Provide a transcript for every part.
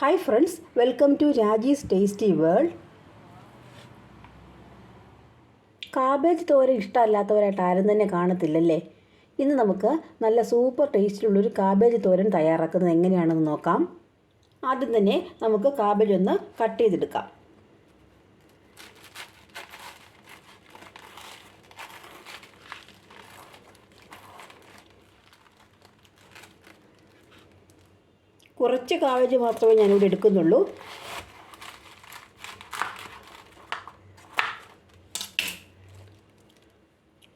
Hi friends welcome to Raji's tasty world cabbage തോര ഇഷ്ടമല്ലാത്തവരായിട്ട് ആരും തന്നെ കാണത്തില്ലല്ലേ? ഇന്ന് നമുക്ക് നല്ല സൂപ്പർ ടേസ്റ്റിലുള്ളൊരു കാബേജ് തോരൻ തയ്യാറാക്കുന്നത് എങ്ങനെയാണെന്ന് നോക്കാം. ആദ്യം തന്നെ നമുക്ക് കാബേജ് ഒന്ന് കട്ട് ചെയ്തെടുക്കാം. കുറച്ച് കാവേജ് മാത്രമേ ഞാനിവിടെ എടുക്കുന്നുള്ളൂ.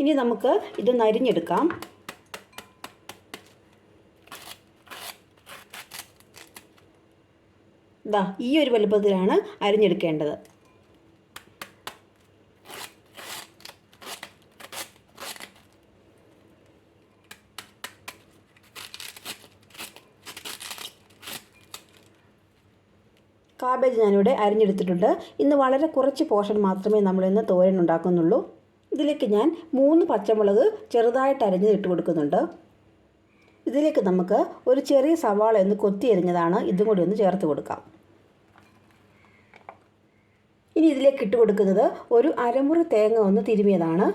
ഇനി നമുക്ക് ഇത് നരിഞ്ഞെടുക്കാം ഈ ഒരു വലുപ്പത്തിലാണ് അരിഞ്ഞെടുക്കേണ്ടത്. കാബേജ് ഞാനിവിടെ അരിഞ്ഞെടുത്തിട്ടുണ്ട്. ഇന്ന് വളരെ കുറച്ച് പോർഷൻ മാത്രമേ നമ്മളിന്ന് തോരൻ ഉണ്ടാക്കുന്നുള്ളൂ. ഇതിലേക്ക് ഞാൻ മൂന്ന് പച്ചമുളക് ചെറുതായിട്ട് അരിഞ്ഞ് ഇട്ട് കൊടുക്കുന്നുണ്ട്. ഇതിലേക്ക് നമുക്ക് ഒരു ചെറിയ സവാള ഒന്ന് കൊത്തി എരിഞ്ഞതാണ് ഇതും കൂടി ഒന്ന് ചേർത്ത് കൊടുക്കാം. ഇനി ഇതിലേക്ക് ഇട്ട് കൊടുക്കുന്നത് ഒരു അരമുറി തേങ്ങ ഒന്ന് തിരുമിയതാണ്.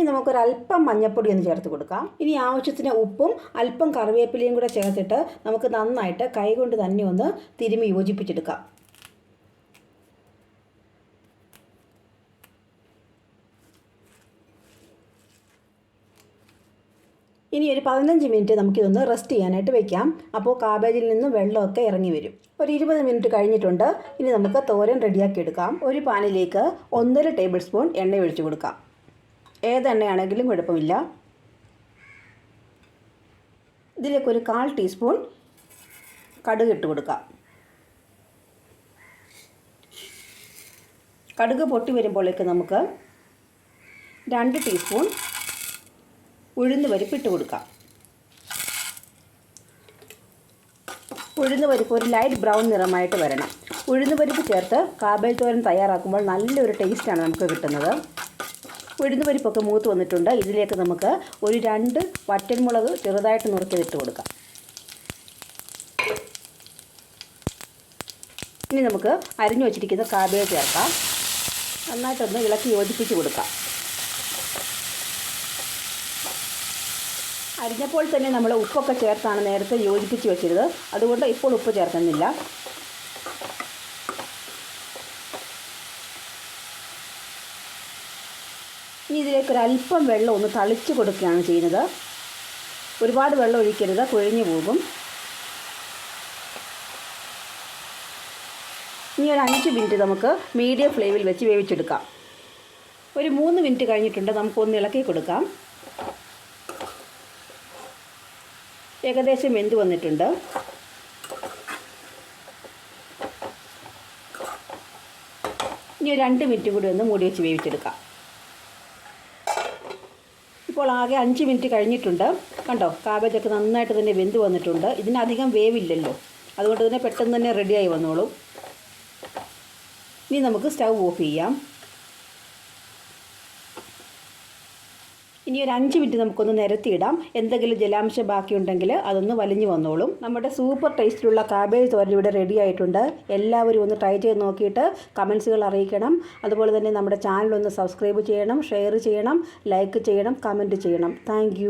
ഇനി നമുക്കൊരല്പം മഞ്ഞപ്പൊടി ഒന്ന് ചേർത്ത് കൊടുക്കാം. ഇനി ആവശ്യത്തിന് ഉപ്പും അല്പം കറിവേപ്പിലയും കൂടെ ചേർത്തിട്ട് നമുക്ക് നന്നായിട്ട് കൈകൊണ്ട് തന്നെ ഒന്ന് തിരുമി യോജിപ്പിച്ചെടുക്കാം. ഇനി ഒരു പതിനഞ്ച് മിനിറ്റ് നമുക്കിതൊന്ന് റെസ്റ്റ് ചെയ്യാനായിട്ട് വെക്കാം. അപ്പോൾ കാബേജിൽ നിന്ന് വെള്ളമൊക്കെ ഇറങ്ങി വരും. ഒരു ഇരുപത് മിനിറ്റ് കഴിഞ്ഞിട്ടുണ്ട്. ഇനി നമുക്ക് തോരൻ റെഡിയാക്കി എടുക്കാം. ഒരു പാനിലേക്ക് ഒന്നര ടേബിൾ സ്പൂൺ എണ്ണ ഒഴിച്ചു കൊടുക്കാം. ഏതെണ്ണയാണെങ്കിലും കുഴപ്പമില്ല. ഇതിലേക്ക് ഒരു കാൽ ടീസ്പൂൺ കടുക് ഇട്ട് കൊടുക്കാം. കടുക് പൊട്ടി വരുമ്പോഴേക്ക് നമുക്ക് രണ്ട് ടീസ്പൂൺ ഉഴുന്ന് പരിപ്പ് ഇട്ട് കൊടുക്കാം. ഉഴുന്ന് പരിപ്പ് ഒരു ലൈറ്റ് ബ്രൗൺ നിറമായിട്ട് വരണം. ഉഴുന്ന് പരിപ്പ് ചേർത്ത് കാബേജ് തോരൻ തയ്യാറാക്കുമ്പോൾ നല്ലൊരു ടേസ്റ്റാണ് നമുക്ക് കിട്ടുന്നത്. ഉഴുന്ന് പരിപ്പൊക്കെ മൂത്ത് വന്നിട്ടുണ്ട്. ഇതിലേക്ക് നമുക്ക് ഒരു രണ്ട് വറ്റൻമുളക് ചെറുതായിട്ട് നുറുക്കിയിട്ട് കൊടുക്കാം. ഇനി നമുക്ക് അരിഞ്ഞു വച്ചിരിക്കുന്ന കാബേജ് ചേർക്കാം. നന്നായിട്ടൊന്ന് ഇളക്കി യോജിപ്പിച്ച് കൊടുക്കാം. അരിഞ്ഞപ്പോൾ തന്നെ നമ്മൾ ഉപ്പൊക്കെ ചേർത്താണ് നേരത്തെ യോജിപ്പിച്ച് വെച്ചിരുന്നത്. അതുകൊണ്ട് ഇപ്പോൾ ഉപ്പ് ചേർക്കുന്നില്ല. ഇനി ഇതിലേക്ക് ഒരു അല്പം വെള്ളം ഒന്ന് തളിച്ച് കൊടുക്കുകയാണ് ചെയ്യുന്നത്. ഒരുപാട് വെള്ളം ഒഴിക്കരുത് കുഴഞ്ഞു പോകും. ഇനി ഒരു അഞ്ച് മിനിറ്റ് നമുക്ക് മീഡിയം ഫ്ലെയിമിൽ വെച്ച് വേവിച്ചെടുക്കാം. ഒരു മൂന്ന് മിനിറ്റ് കഴിഞ്ഞിട്ടുണ്ട് നമുക്കൊന്ന് ഇളക്കി കൊടുക്കാം. ഏകദേശം വെന്ത് വന്നിട്ടുണ്ട്. ഇനി രണ്ട് മിനിറ്റ് കൂടി ഒന്ന് മൂടി വെച്ച് വേവിച്ചെടുക്കാം. ഇപ്പോൾ ആകെ അഞ്ച് മിനിറ്റ് കഴിഞ്ഞിട്ടുണ്ട്. കണ്ടോ? കാബേജൊക്കെ നന്നായിട്ട് തന്നെ വെന്ത് വന്നിട്ടുണ്ട്. ഇതിനധികം വേവില്ലല്ലോ. അതുകൊണ്ട് തന്നെ പെട്ടെന്ന് തന്നെ റെഡിയായി വന്നോളും. ഇനി നമുക്ക് സ്റ്റൗ ഓഫ് ചെയ്യാം. ഇനി ഒരു അഞ്ച് മിനിറ്റ് നമുക്കൊന്ന് നിരത്തിയിടാം. എന്തെങ്കിലും ജലാംശം ബാക്കിയുണ്ടെങ്കിൽ അതൊന്ന് വലിഞ്ഞു വന്നോളും. നമ്മുടെ സൂപ്പർ ടേസ്റ്റിലുള്ള കാബേജ് തോരൻ ഇവിടെ റെഡി ആയിട്ടുണ്ട്. എല്ലാവരും ഒന്ന് ട്രൈ ചെയ്ത് നോക്കിയിട്ട് കമൻസുകൾ അറിയിക്കണം. അതുപോലെ തന്നെ നമ്മുടെ ചാനൽ ഒന്ന് സബ്സ്ക്രൈബ് ചെയ്യണം ഷെയർ ചെയ്യണം ലൈക്ക് ചെയ്യണം കമന്റ് ചെയ്യണം. താങ്ക്